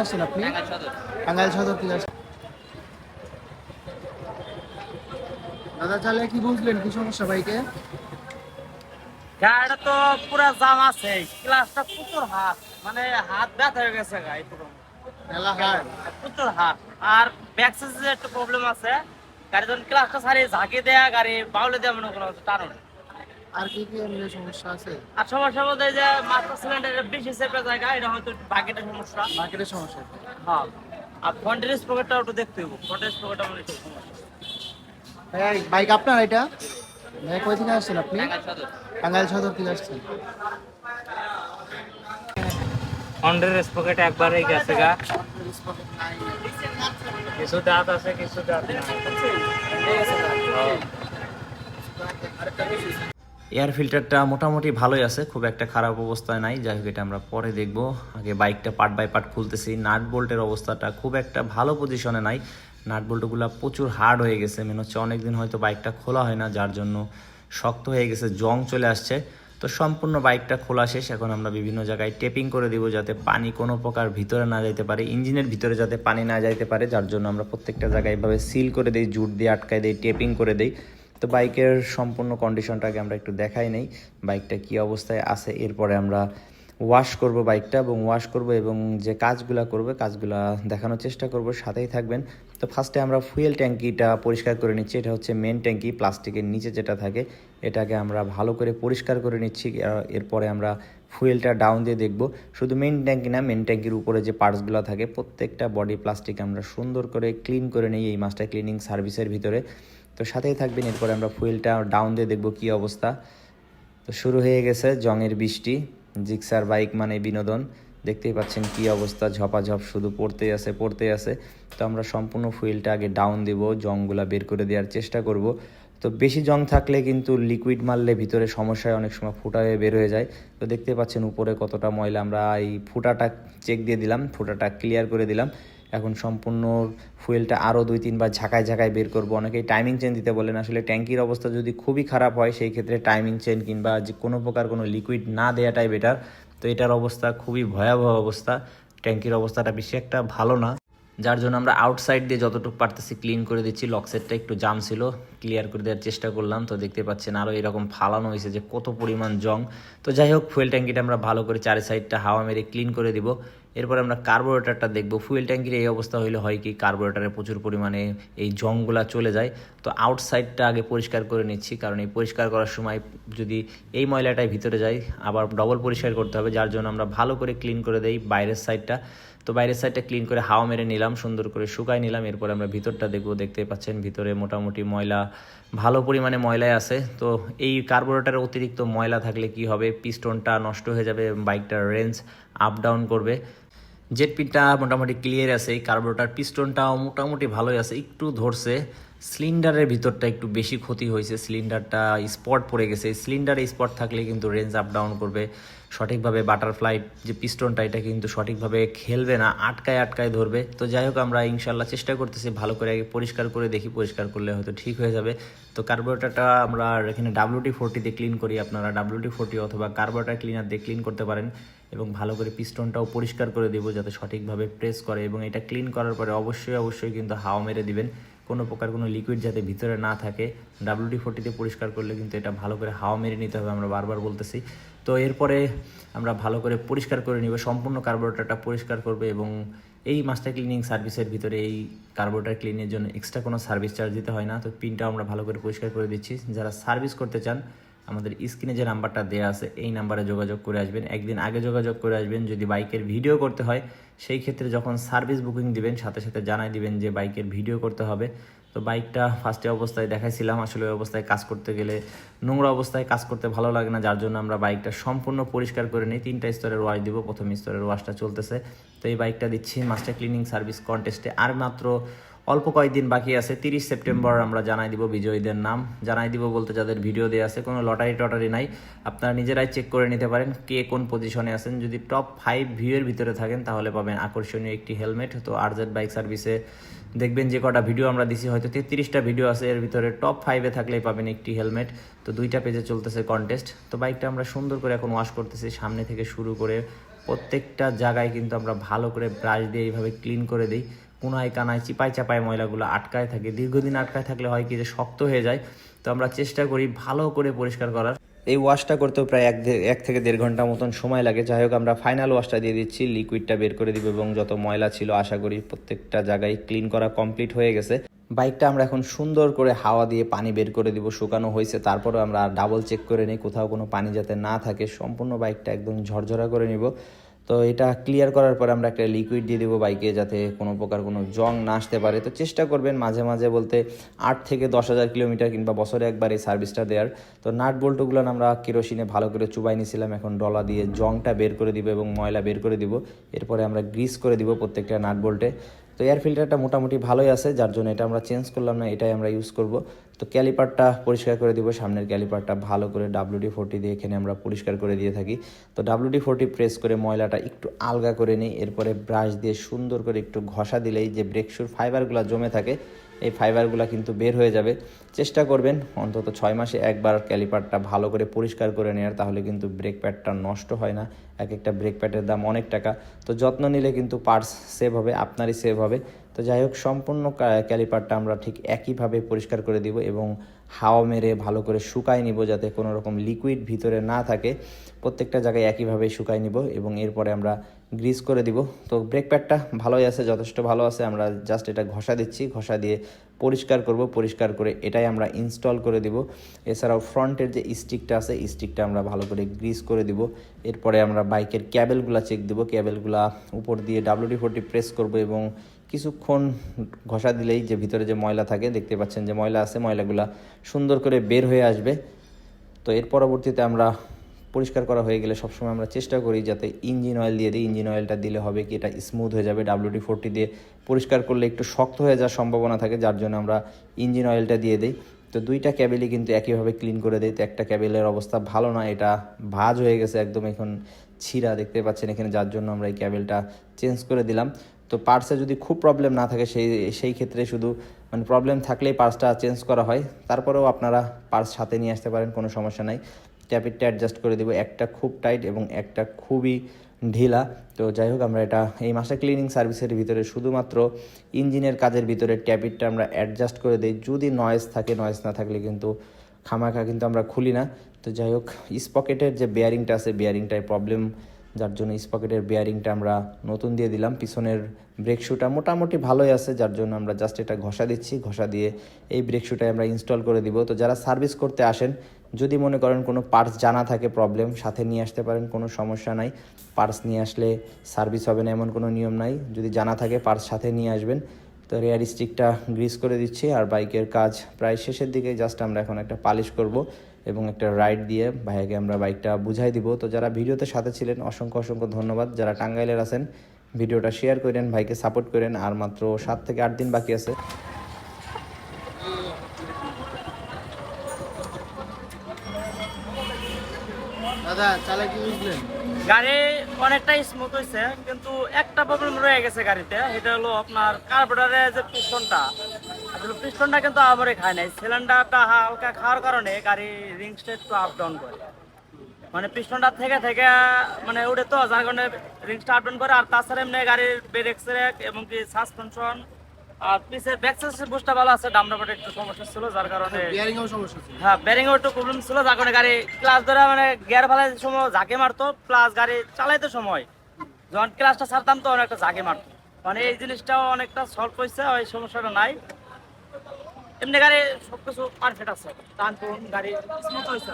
আসছেন আপনি টাঙ্গাইল সদর থেকে আসছেন দাদা চালে কি বুঝলেন? কি সমস্যা গাড়িটা তো পুরা জাম আছে। ক্লাসটা প্রচুর হাত। মানে হাত ব্যথা হয়ে গেছে পুরো। প্রচুর হাত। আর ব্যাক সাইজে একটু প্রবলেম আছে গাড়ি যখন ক্লাসটা সারিয়ে ঝাঁকি দেয়া গাড়ি বাউলে দেওয়া মনে কোনো টানো না। আর কি কি এমনি সমস্যা আছে? আর সমস্যা বলতে যে মাস্টার সিলিন্ডারের বেশি চেপে যায় গাড়িটা হয়তো বাকিটা সমস্যা। মার্কেটের সমস্যা হ্যাঁ। আর ফ্রন্টের স্পকেটটা একটু দেখতে হইব। ফ্রন্টের স্পকেটটা মনে একটু সমস্যা। বাইক আপনার এটা? ভাই কই থেকে আসছেন আপনি? টাঙ্গাইল সদর। থেকে আসছেন। ফ্রন্টের স্পকেট একবারেই গেছে গা। কিছু দাঁত আছে কিছু দাঁত নাই। এয়ার ফিল্টারটা মোটামুটি ভালোই আছে, খুব একটা খারাপ অবস্থায় নাই। যাই হোক, এটা আমরা পরে দেখব। আগে বাইকটা পার্ট বাই পার্ট খুলতেছি। নাট বোল্টের অবস্থাটা খুব একটা ভালো পজিশনে নাই। নাট বোল্টগুলো প্রচুর হার্ড হয়ে গেছে। মেন হচ্ছে অনেকদিন হয়তো বাইকটা খোলা হয় না, যার জন্য শক্ত হয়ে গেছে, জং চলে আসছে। তো সম্পূর্ণ বাইকটা খোলা শেষ। এখন আমরা বিভিন্ন জায়গায় টেপিং করে দিব যাতে পানি কোনো প্রকার ভিতরে না যাইতে পারে, ইঞ্জিনের ভিতরে যাতে পানি না যাইতে পারে, যার জন্য আমরা প্রত্যেকটা জায়গায় এভাবে সিল করে দিই, জুট দিয়ে আটকায় দিই টেপিং করে দিই। তো বাইকের সম্পূর্ণ কন্ডিশনটাকে আমরা একটু দেখাই নেই, বাইকটা কি অবস্থায় আছে, এরপরে আমরা ওয়াশ করব বাইকটা এবং ওয়াশ করব এবং যে কাজগুলা করবে, কাজগুলা দেখানোর চেষ্টা করব, সাথেই থাকবেন। তো ফার্স্টে আমরা ফুয়েল ট্যাঙ্কিটা পরিষ্কার করে নিচ্ছি, এটা হচ্ছে মেন ট্যাঙ্কি প্লাস্টিকের নিচে যেটা থাকে, এটাকে আমরা ভালো করে পরিষ্কার করে নিচ্ছি এরপরে আমরা ফুয়েলটা ডাউন দিয়ে দেখব। শুধু মেন ট্যাঙ্কি না মেন ট্যাঙ্কির উপরে যে পার্টসগুলো থাকে, প্রত্যেকটা বডি প্লাস্টিক আমরা সুন্দর করে ক্লিন করে নিই এই মাস্টার ক্লিনিং সার্ভিসের ভিতরে। তো সাথেই থাকবেন, এরপরে আমরা ফুয়েলটা ডাউন দিয়ে দেখব কি অবস্থা। তো শুরু হয়ে গেছে জংয়ের বৃষ্টি, জিক্সার, বাইক মানে বিনোদন। দেখতেই পাচ্ছেন কি অবস্থা, ঝপাঝপ শুধু পড়তেই আছে পড়তেই আছে। তো আমরা সম্পূর্ণ ফুয়েলটা আগে ডাউন দিব, জংগুলা বের করে দেওয়ার চেষ্টা করব। তো বেশি জং থাকলে কিন্তু লিকুইড মারলে ভিতরে সমস্যায় অনেক সময় ফুটা হয়ে বের হয়ে যায়। তো দেখতে পাচ্ছেন উপরে কতটা ময়লা, আমরা এই ফুটাটা চেক দিয়ে দিলাম, ফুটাটা ক্লিয়ার করে দিলাম। এখন সম্পূর্ণ ফুয়েলটা আরও দুই তিনবার ঝাঁকায় ঝাঁকায় বের করব। অনেকেই টাইমিং চেন দিতে বলেন, আসলে ট্যাঙ্কির অবস্থা যদি খুবই খারাপ হয়, সেই ক্ষেত্রে টাইমিং চেন কিংবা যে কোনো প্রকার কোনো লিকুইড না দেওয়াটাই বেটার তো এটার অবস্থা খুবই ভয়াবহ অবস্থা। ট্যাঙ্কির অবস্থাটা বেশি একটা ভালো না। যার জন্য আমরা আউটসাইড দিয়ে যতটুকু পারতেছি ক্লিন করে দিচ্ছি। লক সেটটা একটু জাম ছিল ক্লিয়ার করে দেওয়ার চেষ্টা করলাম। তো দেখতে পাচ্ছেন আরও এরকম ফালানো হয়েছে যে কত পরিমাণ জং তো যাই হোক ফুয়েল ট্যাঙ্কিটা আমরা ভালো করে চারি সাইডটা হাওয়া মেরে ক্লিন করে দিব। এরপর আমরা কার্বোরেটারটা দেখব। ফুয়েল ট্যাঙ্কির এই অবস্থা হইলে হয় কি কার্বোরেটারে প্রচুর পরিমাণে এই জংগুলা চলে যায়। তো আউটসাইডটা আগে পরিষ্কার করে নিচ্ছি, কারণ এই পরিষ্কার করার সময় যদি এই ময়লাটাই ভিতরে যায়, আবার ডবল পরিষ্কার করতে হবে, যার জন্য আমরা ভালো করে ক্লিন করে দেই বাইরের সাইডটা তো বাইরের সাইডটা ক্লিন করে হাওয়া মেরে নিলাম, সুন্দর করে শুকাই নিলাম। এরপর আমরা ভিতরটা দেখব দেখতে পাচ্ছেন, ভিতরে মোটামুটি ময়লা, ভালো পরিমাণে ময়লায় আছে। তো এই কার্বোরেটারে অতিরিক্ত ময়লা থাকলে কি হবে? পিস্টনটা নষ্ট হয়ে যাবে বাইকটার রেঞ্জ আপ ডাউন করবে। জেট পিনটা মোটামুটি ক্লিয়ার আছে কার্বোরেটার পিস্টনটাও মোটামুটি ভালোই আছে একটু ধরছে। সিলিন্ডারের ভিতরটা একটু বেশি ক্ষতি হয়েছে, সিলিন্ডারটা স্পট পড়ে গেছে। সিলিন্ডারে স্পট থাকলে কিন্তু রেঞ্জ আপ ডাউন করবে। সঠিকভাবে বাটারফ্লাই যে পিস্টনটা এটা কিন্তু সঠিকভাবে খেলবে না, আটকায় আটকায় ধরবে। তো যাই হোক, আমরা ইনশাল্লাহ চেষ্টা করতেছি ভালো করে আগে পরিষ্কার করে দেখি, পরিষ্কার করলে হয়তো ঠিক হয়ে যাবে। তো কার্বোরেটারটা আমরা এখানে ডাব্লিউটি ফোরটিতে ক্লিন করি, আপনারা ডাব্লিউটি ফোরটি অথবা কার্বোরেটার ক্লিনার দিয়ে ক্লিন করতে পারেন এবং ভালো করে পিস্টনটাও পরিষ্কার করে দেবো যাতে সঠিকভাবে প্রেস করে এবং এটা ক্লিন করার পরে অবশ্যই অবশ্যই কিন্তু হাওয়া মেরে দিবেন। কোনো প্রকার কোনো লিকুইড যাতে ভিতরে না থাকে ডাব্লিউডি ফোর্টিতে পরিষ্কার করলে কিন্তু এটা ভালো করে হাওয়া মেরে নিতে হবে আমরা বারবার বলতেছি। তো এরপরে আমরা ভালো করে পরিষ্কার করে নিব, সম্পূর্ণ কার্বোরেটারটা পরিষ্কার করবে এবং এই মাস্টার ক্লিনিং সার্ভিসের ভিতরে এই কার্বোরেটার ক্লিনের জন্য এক্সট্রা কোনো সার্ভিস চার্জ দিতে হয় না। তো পিনটাও আমরা ভালো করে পরিষ্কার করে দিচ্ছি। যারা সার্ভিস করতে চান আমাদের স্ক্রিনে যে নাম্বারটা দেওয়া আছে, এই নাম্বারে যোগাযোগ করে আসবেন। একদিন আগে যোগাযোগ করে আসবেন, যদি বাইকের ভিডিও করতে হয়, সেই ক্ষেত্রে যখন সার্ভিস বুকিং দিবেন, সাথে সাথে জানাই দিবেন যে বাইকের ভিডিও করতে হবে। তো বাইকটা ফার্স্টে অবস্থায় দেখাইছিলাম, আসলে ওই অবস্থায় কাজ করতে গেলে নোংরা অবস্থায় কাজ করতে ভালো লাগে না, যার জন্য আমরা বাইকটা সম্পূর্ণ পরিষ্কার করে নিই। তিনটা স্তরের ওয়াশ দিব, প্রথম স্তরের ওয়াশটা চলতেছে। তো এই বাইকটা দিচ্ছি মাস্টার ক্লিনিং সার্ভিস কন্টেস্টে আর মাত্র অল্প কয়েকদিন বাকি আছে, তিরিশ সেপ্টেম্বর আমরা জানাই দিব বিজয়ীদের নাম। জানাই দিব বলতে যাদের ভিডিও দেওয়া আছে, কোনো লটারি টটারি নাই। আপনারা নিজেরাই চেক করে নিতে পারেন কে কোন পজিশনে আছেন। যদি টপ ফাইভ ভিউয়ের ভিতরে থাকেন, তাহলে পাবেন আকর্ষণীয় একটি হেলমেট তো আরজেড বাইক সার্ভিসে দেখবেন যে কটা ভিডিও আমরা দিছি, হয়তো তেত্রিশটা ভিডিও আছে। এর ভিতরে টপ ফাইভে থাকলেই পাবেন একটি হেলমেট তো দুইটা পেজে চলতেছে কন্টেস্ট তো বাইকটা আমরা সুন্দর করে এখন ওয়াশ করতেছি, সামনে থেকে শুরু করে প্রত্যেকটা জায়গায় কিন্তু আমরা ভালো করে ব্রাশ দিয়ে এইভাবে ক্লিন করে দিই। কোনায় কানায় চিপায় চাপায় ময়লাগুলো আটকায় থাকে। দীর্ঘদিন আটকায় থাকলে হয় কি যে শক্ত হয়ে যায়। তো আমরা চেষ্টা করি ভালো করে পরিষ্কার করার। এই ওয়াশটা করতেও প্রায় এক এক থেকে দেড় ঘণ্টা মতন সময় লাগে। যাই হোক, আমরা ফাইনাল ওয়াশটা দিয়ে দিচ্ছি। লিকুইডটা বের করে দিব এবং যত ময়লা ছিল, আশা করি প্রত্যেকটা জায়গায় ক্লিন করা কমপ্লিট হয়ে গেছে। বাইকটা আমরা এখন সুন্দর করে হাওয়া দিয়ে পানি বের করে দিব, শুকানো হয়েছে। তারপরে আমরা ডাবল চেক করে নিই, কোথাও কোনো পানি যাতে না থাকে। সম্পূর্ণ বাইকটা একদম ঝরঝরা করে নিব। তো এটা ক্লিয়ার করার পরে আমরা একটা লিকুইড দিয়ে দেবো বাইকে যাতে কোনো প্রকার কোনো জং না আসতে পারে। তো চেষ্টা করবেন মাঝে মাঝে বলতে আট থেকে দশ হাজার কিলোমিটার কিংবা বছরে একবার এই সার্ভিসটা দেওয়ার তো নাট বল্টুগুলো আমরা কেরোসিনে ভালো করে চুবাই নিয়েছিলাম এখন ডলা দিয়ে জংটা বের করে দিব এবং ময়লা বের করে দিব। এরপরে আমরা গ্রিস করে দিব প্রত্যেকটা নাট বল্টে তো এয়ার ফিল্টারটা মোটামুটি ভালোই আছে, যার জন্য এটা আমরা চেঞ্জ করলাম না, এটাই আমরা ইউজ করব। তো ক্যালিপারটা পরিষ্কার করে দিব, সামনের ক্যালিপারটা ভালো করে ডাব্লিউডি ফোরটি দিয়ে এখানে আমরা পরিষ্কার করে দিয়ে থাকি। তো ডাব্লিউডি ফোরটি প্রেস করে ময়লাটা একটু আলগা করে নিই, এরপরে ব্রাশ দিয়ে সুন্দর করে একটু ঘষা দিলেই যে ব্রেকশুর ফাইবারগুলো জমে থাকে এই ফাইবারগুলো কিন্তু বের হয়ে যাবে। চেষ্টা করবেন অন্তত ছয় মাসে একবার ক্যালিপারটা ভালো করে পরিষ্কার করে নেওয়ার, তাহলে কিন্তু ব্রেক প্যাডটা নষ্ট হয় না। এক একটা ব্রেক প্যাডের দাম অনেক টাকা। তো যত্ন নিলে কিন্তু পার্স সেভ হবে, আপনারই সেভ হবে। তো যাই হোক, সম্পূর্ণ ক্যালিপারটা আমরা ঠিক একইভাবে পরিষ্কার করে দিব এবং হাওয়া মেরে ভালো করে শুকায় নিব যাতে কোনো রকম লিকুইড ভিতরে না থাকে। প্রত্যেকটা জায়গায় একইভাবে শুকাই নিব এবং এরপরে আমরা গ্রিস করে দিব। তো ব্রেক প্যাডটা ভালোই আছে, যথেষ্ট ভালো আছে। আমরা জাস্ট এটা ঘষা দিচ্ছি, ঘষা দিয়ে পরিষ্কার করব, পরিষ্কার করে এটাই আমরা ইনস্টল করে দিব। এছাড়াও ফ্রন্টের যে স্টিকটা আছে স্টিকটা আমরা ভালো করে গ্রিস করে দিব। এরপরে আমরা বাইকের ক্যাবেলগুলো চেক দিব। ক্যাবেলগুলা উপর দিয়ে ডাব্লিউডি ফোরটি প্রেস করব এবং কিছুক্ষণ ঘষা দিলেই যে ভিতরে যে ময়লা থাকে, দেখতে পাচ্ছেন যে ময়লা আছে, ময়লাগুলা সুন্দর করে বের হয়ে আসবে। তো এর পরবর্তীতে আমরা পরিষ্কার করা হয়ে গেলে সবসময় আমরা চেষ্টা করি যাতে ইঞ্জিন অয়েল দিয়ে দিই। ইঞ্জিন অয়েলটা দিলে হবে কি, এটা স্মুথ হয়ে যাবে। ডাব্লিউডি ফোরটি দিয়ে পরিষ্কার করলে একটু শক্ত হয়ে যাওয়ার সম্ভাবনা থাকে, যার জন্য আমরা ইঞ্জিন অয়েলটা দিয়ে দিই। তো দুইটা ক্যাবেলই কিন্তু একইভাবে ক্লিন করে দিই। তো একটা ক্যাবেলের অবস্থা ভালো না, এটা ভাজ হয়ে গেছে একদম এখন ছিঁড়া দেখতে পাচ্ছেন এখানে, যার জন্য আমরা এই ক্যাবেলটা চেঞ্জ করে দিলাম। তো পার্সে যদি খুব প্রবলেম না থাকে, সেই সেই ক্ষেত্রে শুধু মানে প্রবলেম থাকলেই পার্সটা চেঞ্জ করা হয়। তারপরেও আপনারা পার্স সাথে নিয়ে আসতে পারেন, কোনো সমস্যা নাই। ট্যাপিটটা অ্যাডজাস্ট করে দেবো। একটা খুব টাইট এবং একটা খুবই ঢিলা। তো যাই হোক, আমরা এটা এই মাসে ক্লিনিং সার্ভিসের ভিতরে শুধুমাত্র ইঞ্জিনের কাজের ভিতরে ট্যাপিটটা আমরা অ্যাডজাস্ট করে দিই। যদি নয়েজ থাকে নয়েজ না থাকলে কিন্তু খামাখা কিন্তু আমরা খুলি না। তো যাই হোক স্পকেটের যে বেয়ারিংটা আছে বেয়ারিংটায় প্রবলেম যার জন্য স্পকেটের বেয়ারিংটা আমরা নতুন দিয়ে দিলাম। পিছনের ব্রেক শুটা মোটামুটি ভালোই আছে, যার জন্য আমরা জাস্ট এটা ঘষা দিচ্ছি। ঘষা দিয়ে এই ব্রেক শুটাই আমরা ইনস্টল করে দিব। তো যারা সার্ভিস করতে আসেন, যদি মনে করেন কোনো পার্টস জানা থাকে প্রবলেম সাথে নিয়ে আসতে পারেন, কোনো সমস্যা নাই। পার্টস নিয়ে আসলে সার্ভিস হবে না, এমন কোনো নিয়ম নাই। যদি জানা থাকে পার্টস সাথে নিয়ে আসবেন। তো রেয়ার স্টিকটা গ্রিস করে দিচ্ছি। আর বাইকের কাজ প্রায় শেষের দিকে জাস্ট আমরা এখন একটা পালিশ করব। এবং একটা রাইড দিয়ে ভাইয়াকে আমরা বাইকটা বুঝাই দিব। তো যারা ভিডিওতে সাথে ছিলেন অসংখ্য অসংখ্য ধন্যবাদ। যারা টাঙ্গাইলের আছেন ভিডিওটা শেয়ার করেন ভাইকে সাপোর্ট করেন। আর মাত্র সাত থেকে আট দিন বাকি আছে। দাদা চালা কি বুঝলেন? গাড়ি অনেকটাই স্মুথ হয়েছে কিন্তু একটা প্রবলেম রয়ে গেছে গাড়িতে। এটা হলো আপনার কার্বোরেটরের যে পিস্টনটা আসলে পিস্টনটা কিন্তু আমারে খায় নাই। সিলিন্ডারটা হালকা খাওয়ার কারণে গাড়ি রিংসটা একটু আপ ডাউন করে। মানে পিস্টনটা থেকে থেকে মানে উঠে তো যার কারণে রিংসটা আপ ডাউন করে। আর তাছাড়া এমনি গাড়ির ব্রেক সেরেক এবং কি সাসপেনশন আর পিছের ব্যাক সাসপেনশন বুঝটা ভালো আছে ডামরাপটে একটু সমস্যা ছিল যার কারণে বিয়ারিং এর সমস্যা ছিল। হ্যাঁ বেরিং একটু প্রবলেম ছিল যার কারণে গাড়ি ক্লাস ধরে মানে গিয়ার ফেলার সময় ঝাঁকে মারতো প্লাস গাড়ি চালাইতে সময়। যখন ক্লাসটা ছাড়তাম তো অনেকটা ঝাঁকে মারতো। মানে এই জিনিসটাও অনেকটা সলভ হয়েছে ওই সমস্যাটা নাই। এমনি গাড়ি সবকিছু পারফেক্ট আছে। টুন গাড়ি স্মুথ হয়েছে